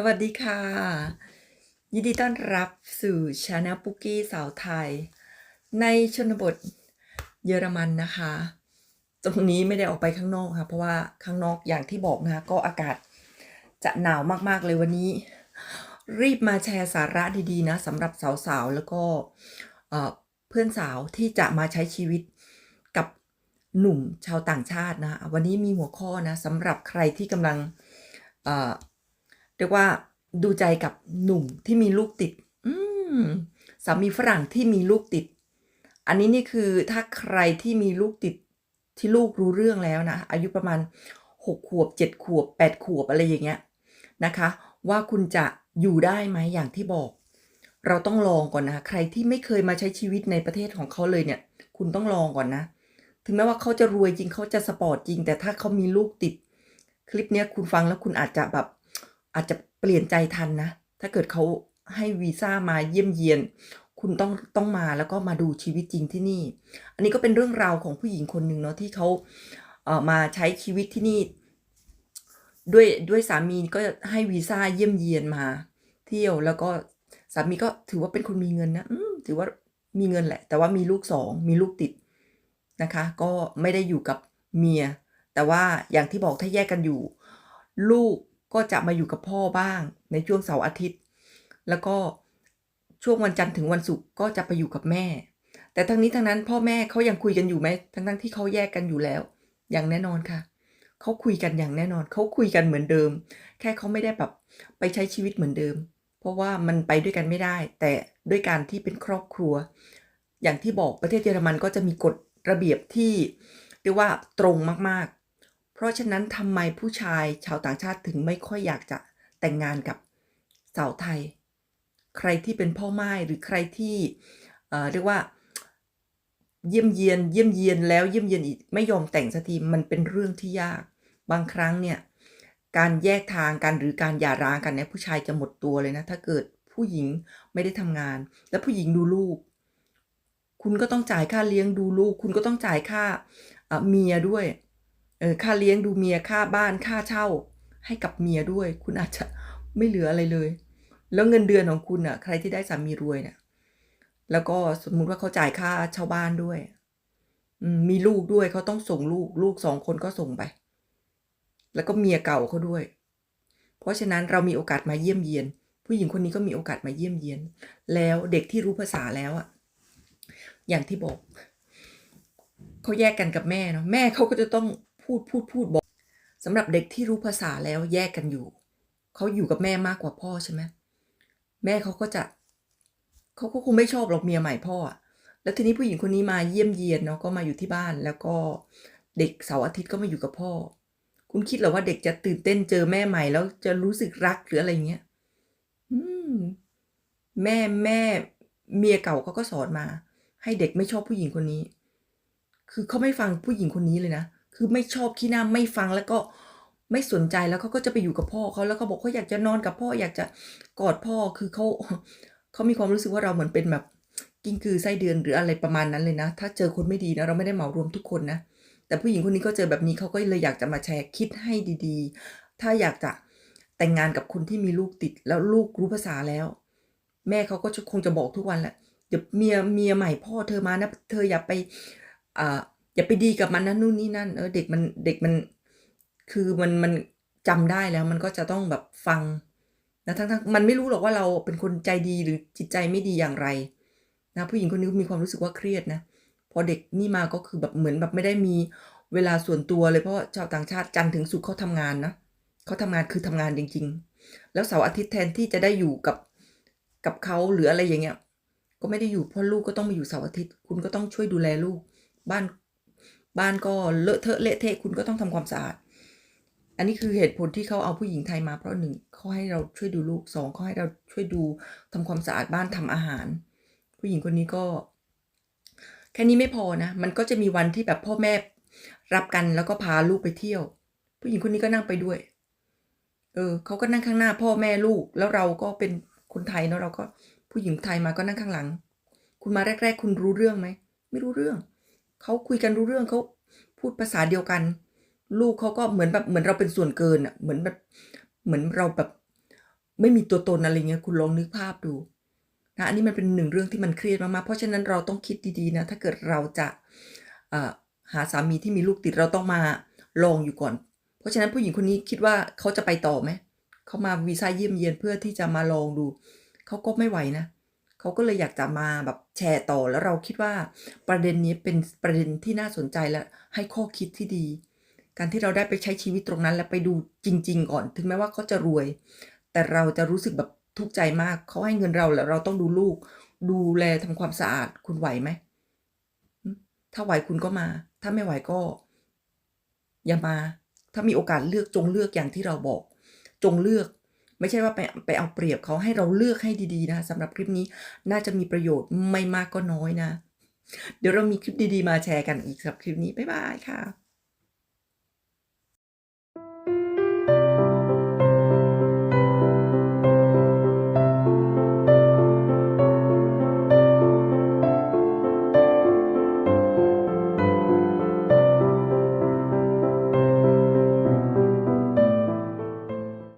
สวัสดีค่ะ ยินดีต้อนรับสู่ชาแนลปุกกี้สาวไทย ในชนบทเยอรมันนะคะ ตรงนี้ไม่ได้ออกไปข้างนอกค่ะ เพราะว่าข้างนอกอย่างที่บอกนะคะ ก็อากาศจะหนาวมากๆเลยวันนี้ รีบมาแชร์สาระดีๆนะสำหรับสาวๆ แล้วก็เอ่อเพื่อนสาวที่จะมาใช้ชีวิตกับหนุ่มชาวต่างชาตินะ วันนี้มีหัวข้อนะสำหรับใครที่กำลัง เรียกว่าดูใจกับหนุ่มที่มีลูกติด อืมสามีฝรั่งที่มีลูกติด อันนี้นี่คือถ้าใครที่มีลูกติดที่ลูกรู้เรื่องแล้วนะ อายุประมาณ 6 ขวบ 7 ขวบ 8 ขวบอะไรอย่างเงี้ยนะคะ ว่าคุณจะอยู่ได้ไหมอย่างที่บอก เราต้องลองก่อนนะคะใครที่ไม่เคยมาใช้ชีวิตในประเทศของเขาเลยเนี่ย คุณต้องลองก่อนนะ ถึงแม้ว่าเขาจะรวยจริงเขาจะสปอร์ตจริง แต่ถ้าเขามีลูกติด คลิปเนี้ยคุณฟังแล้วคุณอาจจะแบบ อาจจะเปลี่ยนใจทันนะ ถ้าเกิดเขาให้วีซ่ามาเยี่ยมเยียน คุณต้องต้องมาแล้วก็มาดูชีวิตจริงที่นี่ อันนี้ก็เป็นเรื่องราวของผู้หญิงคนหนึ่งเนาะที่เขาเออมาใช้ชีวิตที่นี่ ด้วยด้วยสามีก็ให้วีซ่าเยี่ยมเยียนมา เที่ยวแล้วก็สามีก็ถือว่าเป็นคนมีเงินนะถือว่ามีเงินแหละ แต่ว่ามีลูกสองมีลูกติดนะคะ ก็ไม่ได้อยู่กับเมีย แต่ว่าอย่างที่บอกถ้าแยกกันอยู่ ลูก ก็จะมาอยู่กับพ่อบ้างในช่วงเสาร์อาทิตย์ แล้วก็ช่วงวันจันทร์ถึงวันศุกร์ก็จะไปอยู่กับแม่ แต่ทั้งนี้ทั้งนั้นพ่อแม่เขายังคุยกันอยู่ไหมทั้งทั้งที่เขาแยกกันอยู่แล้ว อย่างแน่นอนค่ะเขาคุยกันอย่างแน่นอนเขาคุยกันเหมือนเดิม แค่เขาไม่ได้แบบไปใช้ชีวิตเหมือนเดิม เพราะว่ามันไปด้วยกันไม่ได้ แต่ด้วยการที่เป็นครอบครัว อย่างที่บอกประเทศเยอรมันก็จะมีกฎระเบียบที่เรียกว่าตรงมาก เพราะฉะนั้นทำไมผู้ชายชาวต่างชาติถึงไม่ค่อยอยากจะแต่งงานกับสาวไทย ใครที่เป็นพ่อไม้หรือใครที่เรียกว่าเยี่ยมเยียนเยี่ยมเยียนแล้วเยี่ยมเยียนอีกไม่ยอมแต่งสักทีมันเป็นเรื่องที่ยาก บางครั้งเนี่ยการแยกทางกันหรือการหย่าร้างกันเนี่ยผู้ชายจะหมดตัวเลยนะ ถ้าเกิดผู้หญิงไม่ได้ทำงาน แล้วผู้หญิงดูลูก คุณก็ต้องจ่ายค่าเลี้ยงดูลูก คุณก็ต้องจ่ายค่าเมียด้วย เออค่าเลี้ยงดูเมียค่าบ้านค่าเช่า ให้กับเมียด้วย คุณอาจจะไม่เหลืออะไรเลย แล้วเงินเดือนของคุณอะ ใครที่ได้สามีรวยเนี่ยแล้วก็สมมุติว่าเขาจ่ายค่าเช่าบ้านด้วยมมีลูกด้วยเขาต้องส่งลูก ลูกสองคนก็ส่งไป แล้วก็เมียเก่าเขาด้วย เพราะฉะนั้นเรามีโอกาสมาเยี่ยมเยียน ผู้หญิงคนนี้ก็มีโอกาสมาเยี่ยมเยียน แล้วเด็กที่รู้ภาษาแล้วอะอย่างที่บอกเขาแยกกันกับแม่เนาะแม่เขาก็จะต้อง พูดพูดพูดบอกสำหรับเด็กที่รู้ภาษาแล้วแยกกันอยู่ เขาอยู่กับแม่มากกว่าพ่อใช่ไหมแม่เขาก็จะเขาก็คงไม่ชอบหรอกเมียใหม่พ่ออะแล้วทีนี้ผู้หญิงคนนี้มาเยี่ยมเยียนเนาะก็มาอยู่ที่บ้าน แล้วก็เด็กเสาร์อาทิตย์ก็มาอยู่กับพ่อ คุณคิดเหรอว่าเด็กจะตื่นเต้นเจอแม่ใหม่แล้วจะรู้สึกรักหรืออะไรเงี้ยอืมแม่แม่เมียเก่าเขาก็สอนมา ให้เด็กไม่ชอบผู้หญิงคนนี้ คือเขาไม่ฟังผู้หญิงคนนี้เลยนะ คือไม่ชอบขี้หน้าไม่ฟังแล้วก็ไม่สนใจแล้วเขาก็จะไปอยู่กับพ่อเขาแล้วเขาบอกเขาอยากจะนอนกับพ่ออยากจะกอดพ่อคือเขาเขามีความรู้สึกว่าเราเหมือนเป็นแบบกิ้งกือไส้เดือนหรืออะไรประมาณนั้นเลยนะ ถ้าเจอคนไม่ดีนะเราไม่ได้เหมารวมทุกคนนะแต่ผู้หญิงคนนี้ก็เจอแบบนี้เขาก็เลยอยากจะมาแชร์คิดให้ดี ๆ ถ้าอยากจะแต่งงานกับคนที่มีลูกติดแล้วลูกรู้ภาษาแล้ว แม่เขาก็คงจะบอกทุกวันแหละเดี๋ยวเมียเมียใหม่พ่อเธอมานะ เธออย่าไปอ่า อย่าไปดีกับมันนะนู่นนี่นั่น เออเด็กมันเด็กมัน คือมันมันจำได้แล้วมันก็จะต้องแบบฟังนะทั้งทั้งมันไม่รู้หรอกว่าเราเป็นคนใจดีหรือจิตใจไม่ดีอย่างไรนะผู้หญิงคนนี้มีความรู้สึกว่าเครียดนะพอเด็กนี่มาก็คือแบบเหมือนแบบไม่ได้มีเวลาส่วนตัวเลยเพราะชาวต่างชาติจันทร์ถึงศุกร์เขาทำงานนะเขาทำงานคือทำงานจริง ๆ แล้วเสาร์อาทิตย์แทนที่จะได้อยู่กับกับเขาหรืออะไรอย่างเงี้ย ก็ไม่ได้อยู่เพราะลูกก็ต้องมาอยู่เสาร์อาทิตย์ คุณก็ต้องช่วยดูแลลูก บ้าน บ้านก็เลอะเทอะเละเทะคุณก็ต้องทำความสะอาด อันนี้คือเหตุผลที่เขาเอาผู้หญิงไทยมาเพราะหนึ่งเขาให้เราช่วยดูลูกสองเขาให้เราช่วยดูทำความสะอาดบ้านทำอาหาร ผู้หญิงคนนี้ก็ แค่นี้ไม่พอนะ มันก็จะมีวันที่แบบพ่อแม่รับกันแล้วก็พาลูกไปเที่ยว ผู้หญิงคนนี้ก็นั่งไปด้วย เออเขาก็นั่งข้างหน้าพ่อแม่ลูก แล้วเราก็เป็นคนไทยเนาะเราก็ผู้หญิงไทยมาก็นั่งข้างหลัง คุณมาแรก ๆ คุณรู้เรื่องไหม ไม่รู้เรื่อง เขาคุยกันรู้เรื่องเขาพูดภาษาเดียวกัน ลูกเขาก็เหมือนแบบเหมือนเราเป็นส่วนเกินอะเหมือนแบบเหมือนเราแบบ ไม่มีตัวตนอะไรเงี้ยคุณลองนึกภาพดูนะอันนี้มันเป็นหนึ่งเรื่องที่มันเครียดมากๆเพราะฉะนั้นเราต้องคิดดีๆนะถ้าเกิดเราจะหาสามีที่มีลูกติดเราต้องมาลองอยู่ก่อน เพราะฉะนั้นผู้หญิงคนนี้คิดว่าเขาจะไปต่อไหมเขามาวีซ่าเยี่ยมเยียนเพื่อที่จะมาลองดูเขาก็ไม่ไหวนะเขาก็เลยอยากจะมาแบบแชร์ต่อแล้วเราคิดว่าประเด็นนี้เป็นประเด็นที่น่าสนใจและให้ข้อคิดที่ดี การที่เราได้ไปใช้ชีวิตตรงนั้น และไปดูจริง ๆ ก่อน ถึงแม้ว่าเขาจะรวย แต่เราจะรู้สึกแบบทุกข์ใจมากเขาให้เงินเราแล้วเราต้องดูลูก ดูแลทำความสะอาดคุณไหวไหมถ้าไหวคุณก็มา ถ้าไม่ไหวก็ อย่ามา ถ้ามีโอกาสเลือกจงเลือกอย่างที่เราบอก จงเลือก ไม่ใช่ว่าไปไปเอาเปรียบเขาให้เราเลือกให้ดีๆนะสำหรับคลิปนี้น่าจะมีประโยชน์ไม่มากก็น้อยนะ เดี๋ยวเรามีคลิปดีๆมาแชร์กันอีกสำหรับคลิปนี้บ๊ายบายค่ะ